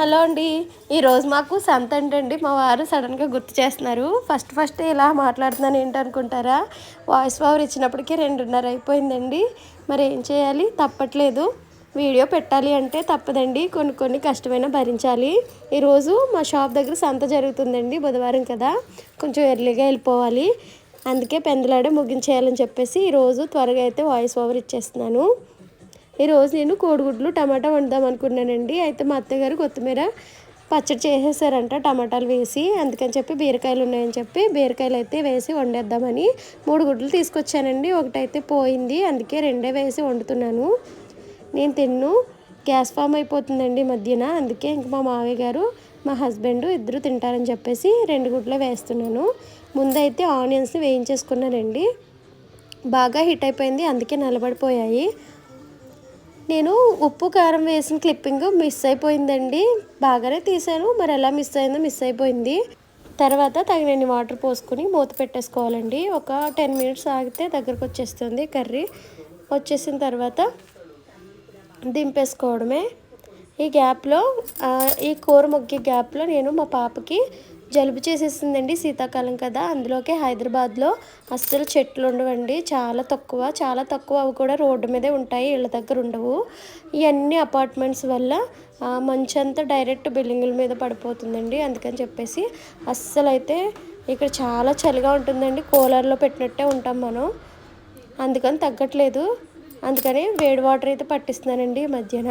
Hello అండి. ఈరోజు మాకు సంత అంటండి మా వారు సడన్గా గుర్తు చేస్తున్నారు. ఫస్ట్ ఫస్ట్ ఇలా మాట్లాడుతున్నాను ఏంటనుకుంటారా? వాయిస్ ఓవర్ ఇచ్చినప్పటికీ రెండున్నర అయిపోయిందండి. మరి ఏం చేయాలి? తప్పట్లేదు. వీడియో పెట్టాలి అంటే తప్పదండి. కొన్ని కొన్ని కష్టమైన భరించాలి. ఈరోజు మా షాప్ దగ్గర సంత జరుగుతుందండి బుధవారం కదా. కొంచెం ఎర్లీగా వెళ్ళిపోవాలి. అందుకే పెందలాడే ముగించేయాలని చెప్పేసి ఈరోజు త్వరగా అయితే వాయిస్ ఓవర్ ఇచ్చేస్తున్నాను. ఈరోజు నేను కోడిగుడ్లు టమాటా వండుదాం అనుకున్నానండి. అయితే మా అత్తగారు కొత్తిమీర పచ్చడి చేసేసారంట టమాటాలు వేసి. అందుకని చెప్పి బీరకాయలు ఉన్నాయని చెప్పి బీరకాయలు అయితే వేసి వండేద్దామని మూడు గుడ్లు తీసుకొచ్చానండి. ఒకటైతే పోయింది అందుకే రెండే వేసి వండుతున్నాను. నేను తిన్ను గ్యాస్ ఫామ్ అయిపోతుందండి మధ్యన అందుకే ఇంక మా మావయ్య గారు మా హస్బెండ్ ఇద్దరు తింటారని చెప్పేసి రెండు గుడ్లు వేస్తున్నాను. ముందైతే ఆనియన్స్ని వేయించేసుకున్నానండి. బాగా హిట్ అయిపోయింది అందుకే నిలబడిపోయాయి. నేను ఉప్పు కారం వేసిన క్లిప్పింగ్ మిస్ అయిపోయిందండి. బాగానే తీసాను. మరి ఎలా మిస్ అయిందో మిస్ అయిపోయింది. తర్వాత తగినన్ని వాటర్ పోసుకుని మూత పెట్టేసుకోవాలండి. ఒక టెన్ మినిట్స్ ఆగితే దగ్గరకు వచ్చేస్తుంది కర్రీ. వచ్చేసిన తర్వాత దింపేసుకోవడమే. ఈ గ్యాప్లో ఈ కూర మొగ్గే గ్యాప్లో నేను మా పాపకి జలుబు చేసేసిందండి శీతాకాలం కదా. అందులోకి హైదరాబాద్లో అస్సలు చెట్లు ఉండవండి. చాలా తక్కువ చాలా తక్కువ అవి కూడా రోడ్డు మీదే ఉంటాయి ఇళ్ళ దగ్గర ఉండవు. ఇవన్నీ అపార్ట్మెంట్స్ వల్ల మంచంతా అంతా డైరెక్ట్ బిల్డింగుల మీద పడిపోతుందండి. అందుకని చెప్పేసి అస్సలు అయితే ఇక్కడ చాలా చలిగా ఉంటుందండి. కూలర్లో పెట్టినట్టే ఉంటాం మనం. అందుకని తగ్గట్లేదు. అందుకని వేడి వాటర్ అయితే పట్టిస్తున్నానండి ఈ మధ్యన.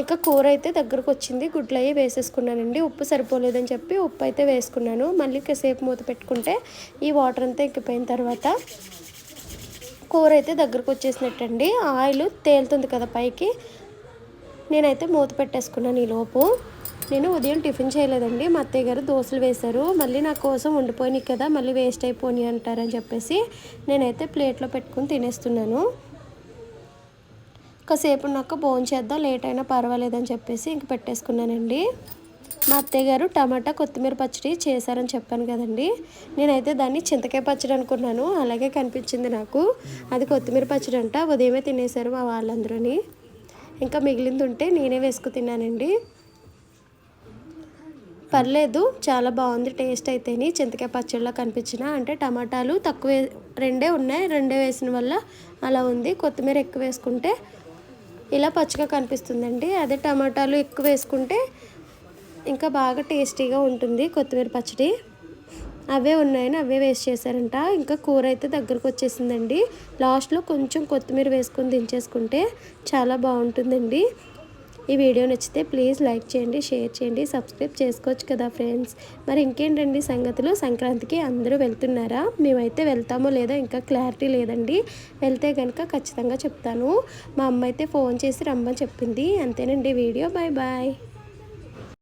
ఇక కూర అయితే దగ్గరకు వచ్చింది. గుడ్లు అవి వేసేసుకున్నానండి. ఉప్పు సరిపోలేదని చెప్పి ఉప్పు అయితే వేసుకున్నాను. మళ్ళీ కాసేపు మూత పెట్టుకుంటే ఈ వాటర్ అంతా ఎక్కిపోయిన తర్వాత కూర అయితే దగ్గరకు వచ్చేసినట్టండి. ఆయిల్ తేలుతుంది కదా పైకి. నేనైతే మూత పెట్టేసుకున్నాను ఈలోపు నేను ఉదయం టిఫిన్ చేయలేదండి. మా అత్తయ్య గారు దోశలు వేశారు. మళ్ళీ నా కోసం ఉండిపోయినాయి కదా మళ్ళీ వేస్ట్ అయిపోయినాయి అంటారని చెప్పేసి నేనైతే ప్లేట్లో పెట్టుకుని తినేస్తున్నాను. కాసేపు నాకు భోజనం చేద్దాం లేట్ అయినా పర్వాలేదని చెప్పేసి ఇంక పెట్టేసుకున్నానండి. మా అత్తయ్య గారు టమాటా కొత్తిమీర పచ్చడి చేశారని చెప్పాను కదండి. నేనైతే దాన్ని చింతకాయ పచ్చడి అనుకున్నాను అలాగే కనిపించింది నాకు. అది కొత్తిమీర పచ్చడి అంట ఉదయమే తినేశారు మా వాళ్ళందరూని. ఇంకా మిగిలింది ఉంటే నేనే వేసుకు తిన్నానండి. పర్లేదు చాలా బాగుంది టేస్ట్ అయితేని చింతకాయ పచ్చడిలో కనిపించిన. అంటే టమాటాలు తక్కువ రెండే ఉన్నాయి రెండే వేసిన వల్ల అలా ఉంది. కొత్తిమీర ఎక్కువ వేసుకుంటే ఇలా పచ్చిగా కనిపిస్తుందండి. అదే టమాటాలు ఎక్కువ వేసుకుంటే ఇంకా బాగా టేస్టీగా ఉంటుంది కొత్తిమీర పచ్చడి. అవే ఉన్నాయని అవే వేస్ట్ చేశారంట. ఇంకా కూర అయితే దగ్గరకు వచ్చేసిందండి. లాస్ట్లో కొంచెం కొత్తిమీర వేసుకొని దించేసుకుంటే చాలా బాగుంటుందండి. ఈ వీడియో నచ్చితే ప్లీజ్ లైక్ చేయండి షేర్ చేయండి సబ్స్క్రైబ్ చేసుకోవచ్చు కదా ఫ్రెండ్స్. మరి ఇంకేంటండి సంగతులు? సంక్రాంతికి అందరూ వెళ్తున్నారా? మేమైతే వెళ్తామో లేదో ఇంకా క్లారిటీ లేదండి. వెళ్తే కనుక ఖచ్చితంగా చెప్తాను. మా అమ్మ అయితే ఫోన్ చేసి రమ్మని చెప్పింది. అంతేనండి వీడియో. Bye bye